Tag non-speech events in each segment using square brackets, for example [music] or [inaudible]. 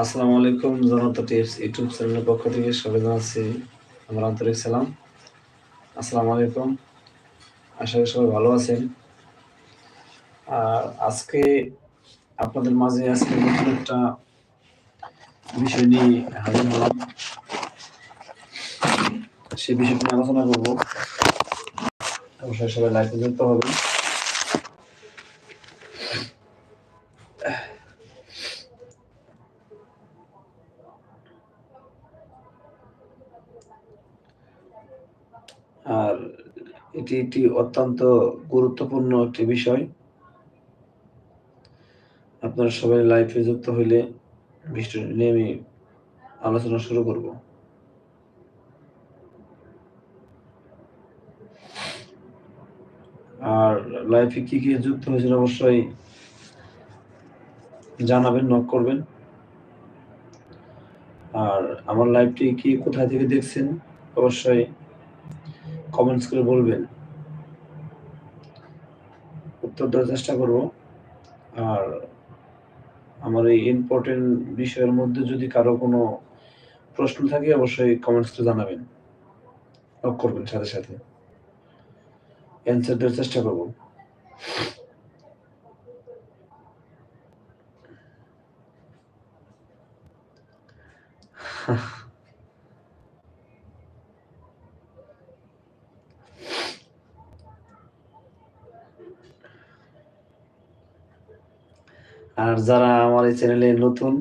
আসসালামু আলাইকুম জনতা tips YouTube চ্যানেলের পক্ষ থেকে সবাই জানাচ্ছি আমার আন্তরিক সালাম। আসসালামু আলাইকুম। আশা করি সবাই ভালো আছেন। আর আজকে আপনাদের মাঝে আজকে নতুন একটা বিষয় নিয়ে হাজির হলাম। সে বিষয়টি আলোচনা করব। অবশ্যই সবাই লাইভে যুক্ত হবে আর এটি একটি অত্যন্ত গুরুত্বপূর্ণ একটি বিষয়। আপনারা সবাই লাইভে যুক্ত হইলে বিষয়টি নিয়ে আমি আলোচনা শুরু করব। আর লাইফে কি কি যুক্ত হয়েছিল অবশ্যই জানাবেন নক করবেন। আর আমার লাইভটি কি কোথায় থেকে দেখছেন অবশ্যই কমেন্টস করে বলবেন। উত্তর দেওয়ার চেষ্টা করব। আর আমার এই ইম্পর্টেন্ট বিষয়ের মধ্যে যদি কারও কোনো প্রশ্ন থাকে, অবশ্যই কমেন্টস করে জানাবেন। নক করবেন সাথে সাথে। অ্যান্সার দেওয়ার চেষ্টা করব। [laughs] আর যারা আমার এই চ্যানেলে নতুন,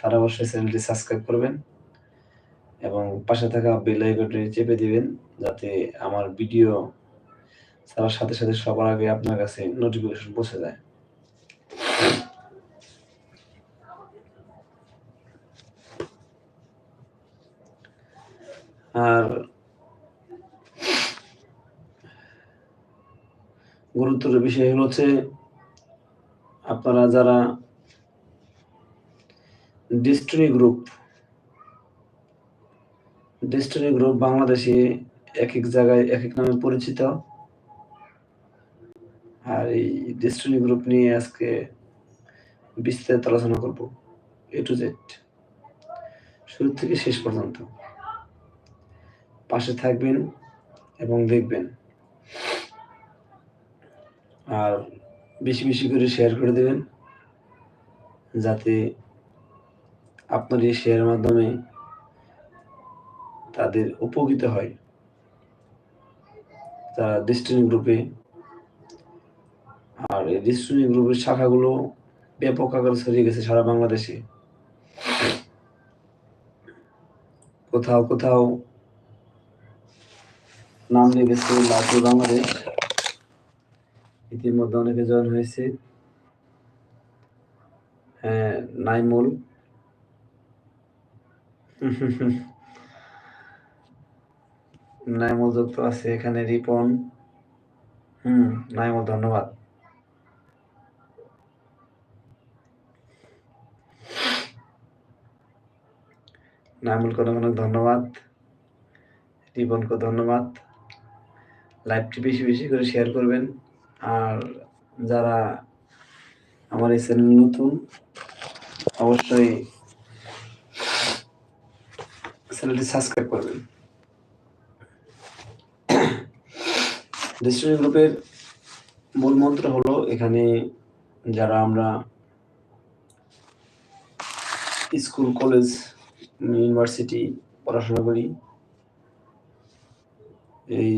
তারা অবশ্যই চ্যানেলটি সাবস্ক্রাইব করবেন এবং পাশে থাকা বেল আইকনটি চেপে দিবেন যাতে আমার ভিডিও ছাড়ার সাথে সাথে সবার আগে আপনার কাছে নোটিফিকেশন পৌঁছে যায়। আর গুরুত্বের বিষয় হচ্ছে আপনারা যারা ডিস্ট্রি গ্রুপ ডিস্ট্রি গ্রুপ বাংলাদেশে এক এক জায়গায় এক এক নামে পরিচিত। আর এই ডিস্ট্রি গ্রুপ নিয়ে আজকে বিস্তারিত আলোচনা করব এ টু জেড শুরু থেকে শেষ পর্যন্ত। পাশে থাকবেন এবং দেখবেন। আর বেশি বেশি করে শেয়ার করে দেবেন, যাতে আপনার এই শেয়ারের মাধ্যমে তাদের উপকৃত হয়। তারা ডিস্ট্রিক্ট গ্রুপে আর এই ডিস্ট্রিক্ট গ্রুপের শাখাগুলো ব্যাপক আকারে ছড়িয়ে গেছে সারা বাংলাদেশে। কোথাও কোথাও নাম লেগেছে লাটু বাংলাদেশ। ইতিমধ্যে অনেকে জয়েন হয়েছে। হ্যাঁ নাইমুল। নাইমুল যুক্ত আছে এখানে, রিপন। হুম, নাইমুল, ধন্যবাদ। নাইমুলকে অনেক অনেক ধন্যবাদ। রিপনকে ধন্যবাদ। লাইভটি বেশি বেশি করে শেয়ার করবেন। আর যারা আমার এই চ্যানেল নতুন, অবশ্যই চ্যানেলটি সাবস্ক্রাইব করবেন। ডিস্ট্রিক্ট গ্রুপের মূল মন্ত্র হলো এখানে যারা আমরা স্কুল, কলেজ, ইউনিভার্সিটি পড়াশোনা করি, এই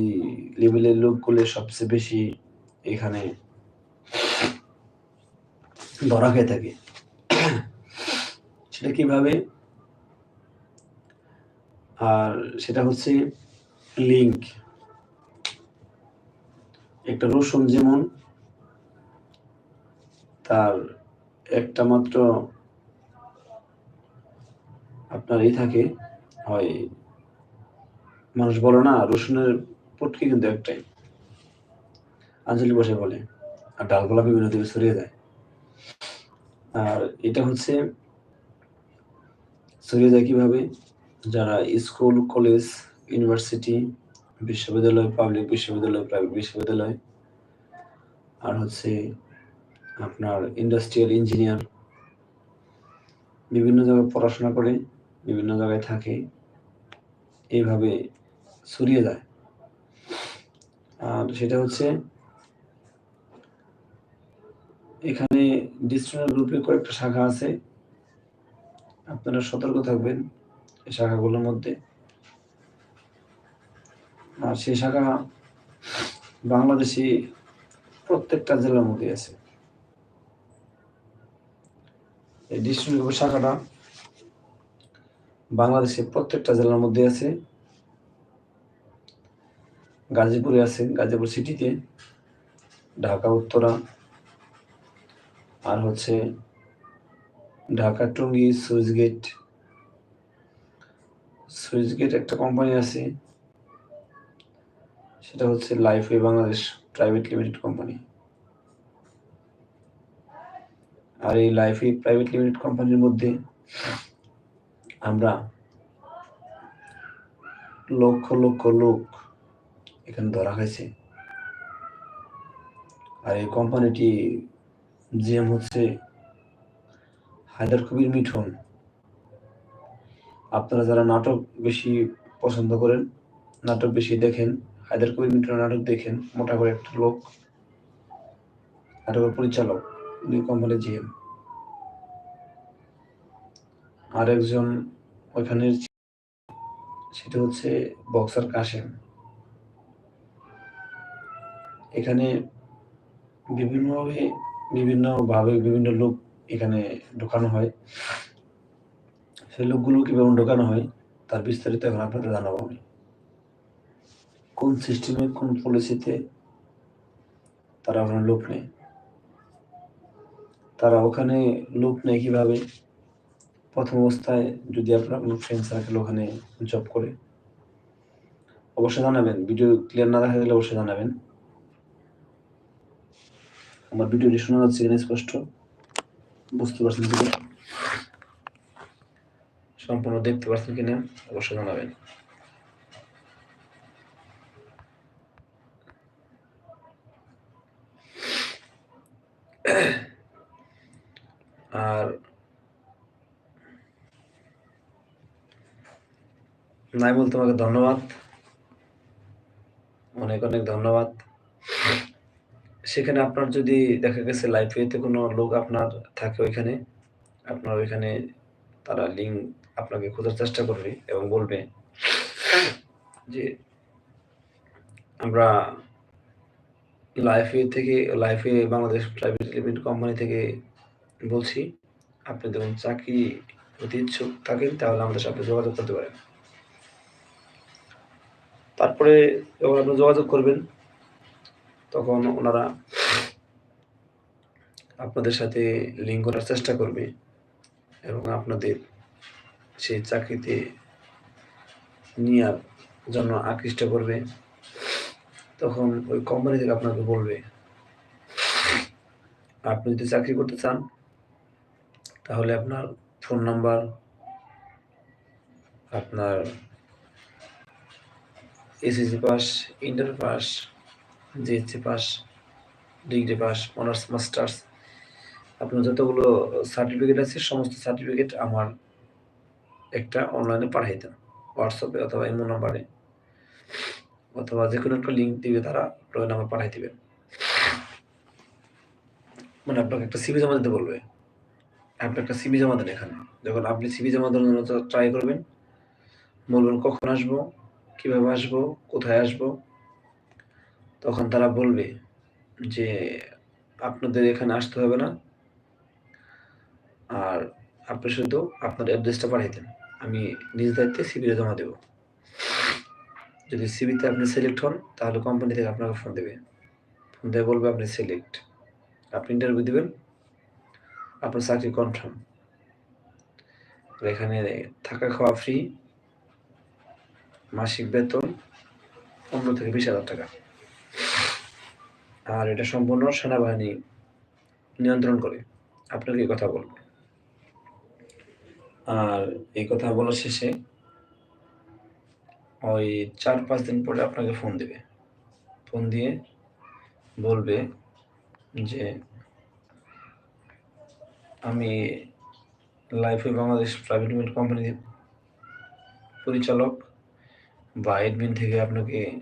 লেভেলের লোকগুলো সবচেয়ে বেশি এখানে ধরা খেয়ে থাকে। সেটা কীভাবে? আর সেটা হচ্ছে লিঙ্ক একটা রসুন যেমন, তার একটা মাত্র আপনার এই থাকে, হয়, মানুষ বলো না, রসুনের পটকি কিন্তু একটাই। আঞ্চলিক ভাষায় বলে, আর ডালগোলা বিভিন্ন দিকে ছড়িয়ে যায় আর এটা হচ্ছে ছড়িয়ে যায় কীভাবে? যারা স্কুল, কলেজ, ইউনিভার্সিটি, বিশ্ববিদ্যালয়, পাবলিক বিশ্ববিদ্যালয়, প্রাইভেট বিশ্ববিদ্যালয়, আর হচ্ছে আপনার ইন্ডাস্ট্রিয়াল ইঞ্জিনিয়ার, বিভিন্ন জায়গায় পড়াশোনা করে, বিভিন্ন জায়গায় থাকে, এইভাবে ছড়িয়ে যায় আর সেটা হচ্ছে ডিস্ট্রিক্ট গ্রুপে কয়েকটা শাখা আছে। আপনারা সতর্ক থাকবেন এই শাখাগুলোর মধ্যে। আর সেই শাখা বাংলাদেশি প্রত্যেকটা জেলার মধ্যে আছে। এই ডিস্ট্রিক্ট গ্রুপের শাখাটা বাংলাদেশে প্রত্যেকটা জেলার মধ্যে আছে। গাজীপুরে আছে, গাজীপুর সিটিতে, ঢাকা, উত্তরা আর হচ্ছে Dhaka Tongi switch gate. Switch gate একটা কোম্পানি আছে, সেটা হচ্ছে Lifeway Bangladesh private limited company. আর এই লাইফওয়ে প্রাইভেট লিমিটেড কোম্পানির মধ্যে আমরা লক্ষ লক্ষ লোক এখানে ধরা হয়েছে আর এই কোম্পানিটি জিএম হচ্ছে হায়দার কবির মিঠুন। আপনারা যারা নাটক বেশি পছন্দ করেন, নাটক বেশি দেখেন, হায়দার কবির মিঠুনের নাটক দেখেন, মোটা করে একটা লোক, নাটকের পরিচালক, উনি কোম্পানির জিএম আর একজন ওইখানের সেটা হচ্ছে বক্সার কাশেম। এখানে বিভিন্নভাবে বিভিন্নভাবে বিভিন্ন লোক এখানে ঢোকানো হয়। সেই লোকগুলো কীভাবে ঢোকানো হয়, তার বিস্তারিত এখন আপনাদের জানাব আমি। কোন সিস্টেমে কোন পলিসিতে তারা ওখানে লোক নেয়? তারা ওখানে লোক নেয় কীভাবে? প্রথম অবস্থায় যদি আপনার কোনো ফ্রেন্ড সার্কেল ওখানে জব করে, অবশ্যই জানাবেন। ভিডিও ক্লিয়ার না দেখা গেলে অবশ্যই জানাবেন। আমার ভিডিওটি শোনা যাচ্ছে কিনা স্পষ্ট? বুঝতে পারছেন কিনা? সম্পূর্ণ দেখতে পাচ্ছেন কিনা? অবশ্যই জানাবেন। আর নাই নাইমুল, তোমাকে ধন্যবাদ। অনেক অনেক ধন্যবাদ। সেখানে আপনার যদি দেখা গেছে লাইফেতে কোনো লোক আপনার থাকে ওইখানে, আপনার ওইখানে তারা লিঙ্ক আপনাকে খোঁজার চেষ্টা করবে এবং বলবে যে আমরা লাইফে থেকে লাইফে বাংলাদেশ প্রাইভেট লিমিটেড কোম্পানি থেকে বলছি, আপনি যখন চাকরি প্রতি ইচ্ছুক থাকেন তাহলে আমাদের সাথে যোগাযোগ করতে পারেন। তারপরে যখন আপনি যোগাযোগ করবেন তখন ওনারা আপনাদের সাথে লিঙ্ক করার চেষ্টা করবে এবং আপনাদের সেই চাকরিতে নেওয়ার জন্য আকৃষ্ট করবে। তখন ওই কোম্পানি থেকে আপনাকে বলবে, আপনি যদি চাকরি করতে চান, তাহলে আপনার ফোন নাম্বার আপনার SSC pass inter pass JSC pass, degree pass, honours, masters. আপনার যতগুলো সার্টিফিকেট আছে, সমস্ত সার্টিফিকেট আমার একটা অনলাইনে পাঠিয়ে দেন, হোয়াটসঅ্যাপে অথবা ইমো নাম্বারে। অথবা যে কোনো একটা লিঙ্ক দিবে তারা ওই নাম্বার পাঠিয়ে দিবেন। মানে আপনাকে একটা সিবি জমা দিতে বলবে। আপনি একটা সিবি জমা দেন এখানে। যখন আপনি সিবি জমা দেওয়ার জন্য ট্রাই করবেন, বলবেন কখন আসব, কীভাবে আসব, কোথায় আসব তখন তারা বলবে যে, আপনাদের এখানে আসতে হবে না। আর আপনি শুধু আপনার অ্যাড্রেসটা পাঠিয়ে দেন। আমি নিজ দায়িত্বে সিবিতে জমা দেব। যদি সিবিতে আপনি সিলেক্ট হন, তাহলে কোম্পানি থেকে আপনাকে ফোন দেবে। ফোন দিয়ে বলবে, আপনি সিলেক্ট আপনি ইন্টারভিউ দেবেন। আপনার চাকরি কনফার্ম এখানে থাকা খাওয়া ফ্রি মাসিক বেতন পনেরো থেকে বিশ হাজার টাকা। আর এটা সম্পূর্ণ সেনাবাহিনী নিয়ন্ত্রণ করে। আপনাকে এই কথা বলব। আর এই কথা বলার শেষে ওই চার পাঁচ দিন পরে আপনাকে ফোন দেবে। ফোন দিয়ে বলবে যে, আমি লাইফে বাংলাদেশ প্রাইভেট লিমিটেড কোম্পানির পরিচালক বা এডমিন থেকে আপনাকে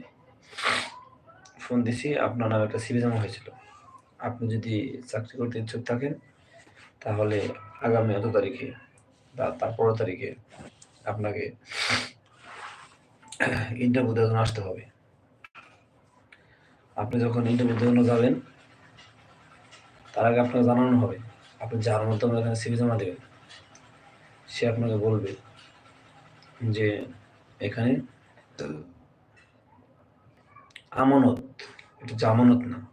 ফোন দিছি, আপনার নামে একটা সিভি জমা হয়েছিল। আপনি যদি চাকরি করতে ইচ্ছুক থাকেন, তাহলে আগামী এত তারিখে বা তার পনেরো তারিখে আপনাকে ইন্টারভিউ দেওয়ার জন্য আসতে হবে। আপনি যখন ইন্টারভিউ দেওয়ার জন্য যাবেন, তার আগে আপনাকে জানানো হবে, আপনি যার মাধ্যমে এখানে সিভি জমা দেবেন, সে আপনাকে বলবে যে এখানে আমানত, এটা জামানত না।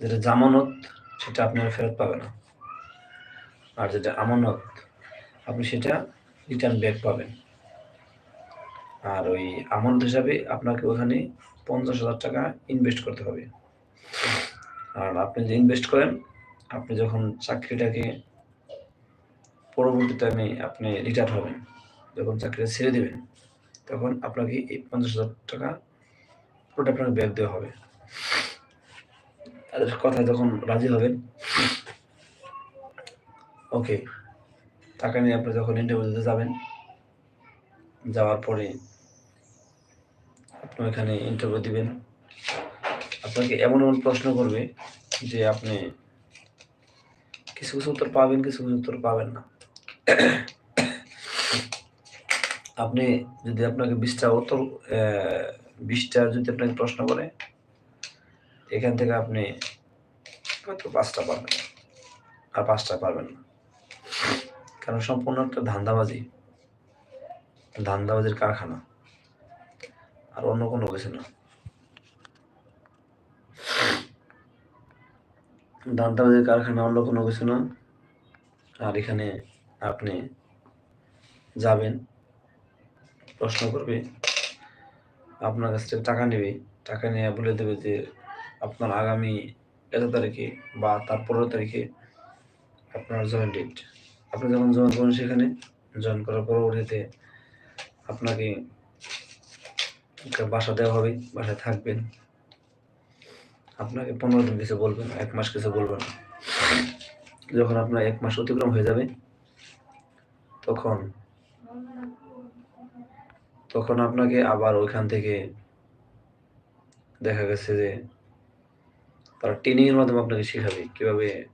যেটা জামানত, সেটা আপনি আর ফেরত পাবে না। আর যেটা আমানত, আপনি সেটা রিটার্ন ব্যাক পাবেন। আর ওই আমানত হিসাবে আপনাকে ওখানে পঞ্চাশ হাজার টাকা ইনভেস্ট করতে হবে। আর আপনি যে ইনভেস্ট করেন, আপনি যখন চাকরিটাকে পরবর্তী টাইমে আপনি রিটায়ার হবেন, যখন চাকরিটা ছেড়ে দেবেন, তখন আপনাকে এই পঞ্চাশ হাজার টাকা পুরোটা আপনাকে ব্যাক দেওয়া হবে। তাদের কথায় যখন রাজি হবেন ওকে টাকা নিয়ে আপনি যখন ইন্টারভিউ দিতে যাবেন, যাওয়ার পরে আপনি এখানে ইন্টারভিউ দিবেন। আপনাকে এমন এমন প্রশ্ন করবে যে আপনি কিছু কিছু উত্তর পাবেন, কিছু কিছু উত্তর পাবেন না। আপনি যদি আপনাকে বিশটা উত্তর বিশটা যদি আপনাকে প্রশ্ন করে, এখান থেকে আপনি হয়তো পাঁচটা পারবেন। আর পাঁচটা পারবেন না। কারণ সম্পূর্ণ একটা ধান্দাবাজি। ধান্দাবাজির কারখানা। আর অন্য কোনো কিছু না। ধান্দাবাজির কারখানা, অন্য কোনো কিছু না। আর এখানে আপনি যাবেন, প্রশ্ন করবে। আপনার কাছ থেকে টাকা নেবে, টাকা নিয়ে বলে দেবে যে আপনার আগামী এত তারিখে বা তার পনেরো তারিখে আপনার জয়েন ডেট আপনি যখন জয়েন করেন সেখানে, জয়েন করার পরবর্তীতে আপনাকে একটা বাসা দেওয়া হবে, বাসায় থাকবেন। আপনাকে পনেরো দিন কিছু বলবেন, এক মাস কিছু বলবেন যখন আপনার এক মাস অতিক্রম হয়ে যাবে, তখন তখন আপনাকে আবার ওইখান থেকে দেখা গেছে যে তারা ট্রেনিং এর মাধ্যমে আপনাকে শেখাবে কীভাবে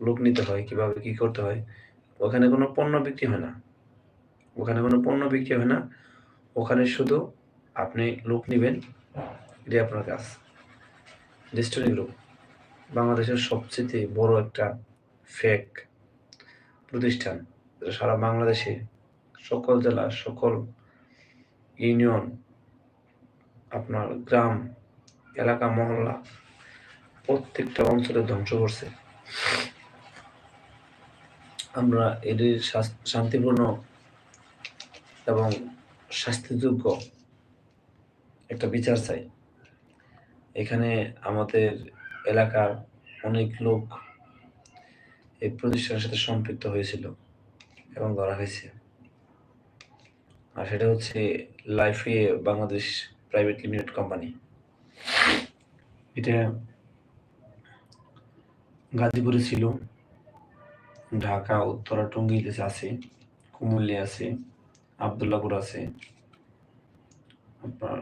লোক নিতে হয়, কীভাবে কি করতে হয়। ওখানে কোনো পণ্য বিক্রি হয় না। ওখানে কোনো পণ্য বিক্রি হয় না। ওখানে শুধু আপনি লোক নেবেন। এটাই আপনার কাজ। ডিস্ট্রিক্ট গ্রুপ বাংলাদেশের সবচেয়ে বড় একটা ফেক প্রতিষ্ঠান। সারা বাংলাদেশে সকল জেলা, সকল ইউনিয়ন, আপনার গ্রাম, এলাকা, মহল্লা, প্রত্যেকটা অঞ্চলে ধ্বংস করছে। আমরা এদের শান্তিপূর্ণ এবং শাস্তিযোগ্য একটা বিচার চাই। এখানে আমাদের এলাকার অনেক লোক এই প্রতিষ্ঠানের সাথে সম্পৃক্ত হয়েছিল এবং ধরা হয়েছে আর সেটা হচ্ছে লাইফে বাংলাদেশ প্রাইভেট লিমিটেড কোম্পানি এটা গাজীপুরে ছিল, ঢাকা, উত্তরা, টঙ্গিতে আছে, কুমিল্লা আছে, আবদুল্লাপুর আছে। আপনার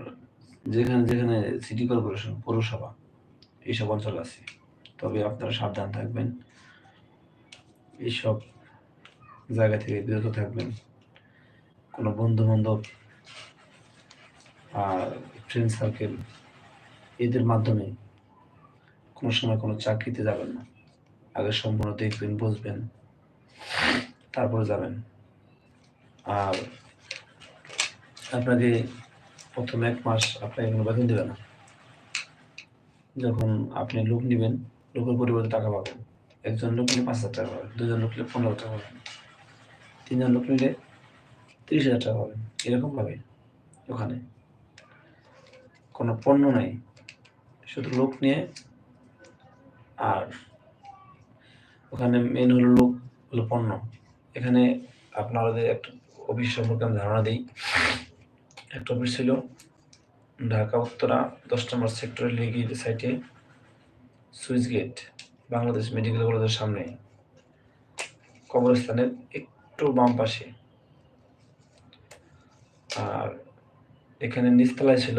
যেখানে যেখানে সিটি কর্পোরেশন পৌরসভা, এইসব অঞ্চল আছে। তবে আপনারা সাবধান থাকবেন। এইসব জায়গা থেকে বিরত থাকবেন। কোনো বন্ধু বান্ধব আর ফ্রেন্ড সার্কেল এদের মাধ্যমে কোনো সময় কোনো চাকরিতে যাবেন না। আগে সম্পূর্ণ দেখবেন, বুঝবেন, তারপরে যাবেন। আর আপনাকে প্রথম এক মাস আপনাকে কোনো বেতন দেবে না। যখন আপনি লোক নেবেন, লোকের পরিবর্তে টাকা পাবেন। একজন লোক নিলে পাঁচ হাজার টাকা পাবেন, দুজন লোক নিলে পনেরো টাকা পাবেন। তিনজন লোক নিলে তিরিশ হাজার টাকা পাবেন এরকম পাবে ওখানে। কোনো পণ্য নাই। শুধু লোক নিয়ে আর ওখানে মেন হলো লোক, হলো পণ্য। এখানে আপনাদের একটা অফিস সম্পর্কে আমি ধারণা দিই। একটা অফিস ছিল ঢাকা, উত্তরা, দশ নম্বর সেক্টরের লিগির সাইটে সুইচ গেট, বাংলাদেশ মেডিকেল কলেজের সামনে। কবরস্থানের একটু বাম পাশে। আর এখানে নিচতলায় ছিল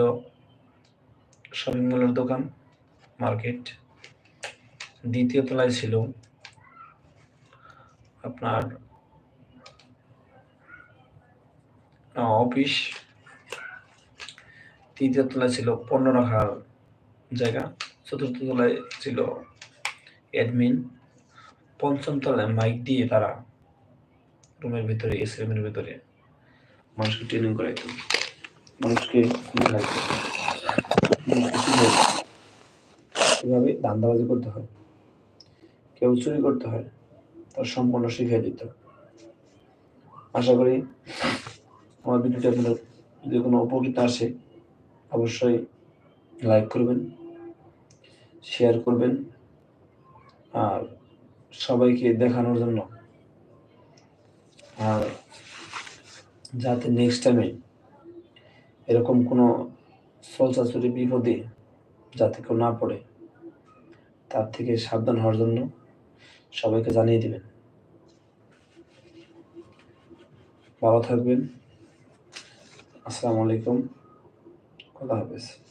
শপিং মলের দোকান মার্কেট দ্বিতীয় তলায় ছিল আপনার অফিস তৃতীয় তলায় ছিল পণ্য রাখার জায়গা। চতুর্থ তলায় ছিল অ্যাডমিন পঞ্চম তলায় মাইক দিয়ে তারা রুমের ভিতরে এসি রুমের ভিতরে মানুষকে ট্রেনিং করাইতো মানুষকে শিখাইতো। কীভাবে ধান্দাবাজি করতে হয়। কেউ চুরি করতে হয়, তার সম্পূর্ণ শিখিয়ে দিত আশা করি আমার ভিডিওটি আপনাদের যদি কোনো উপকৃত আসে, অবশ্যই লাইক করবেন শেয়ার করবেন, আর সবাইকে দেখানোর জন্য আর যাতে নেক্সট টাইমে এরকম কোনো সলসাচুরি বিপদে যাতে কেউ না পড়ে, তার থেকে সাবধান হওয়ার জন্য সবাইকে জানিয়ে দেবেন। ভালো থাকবেন। আসসালামু আলাইকুম। খোদা হাফেজ।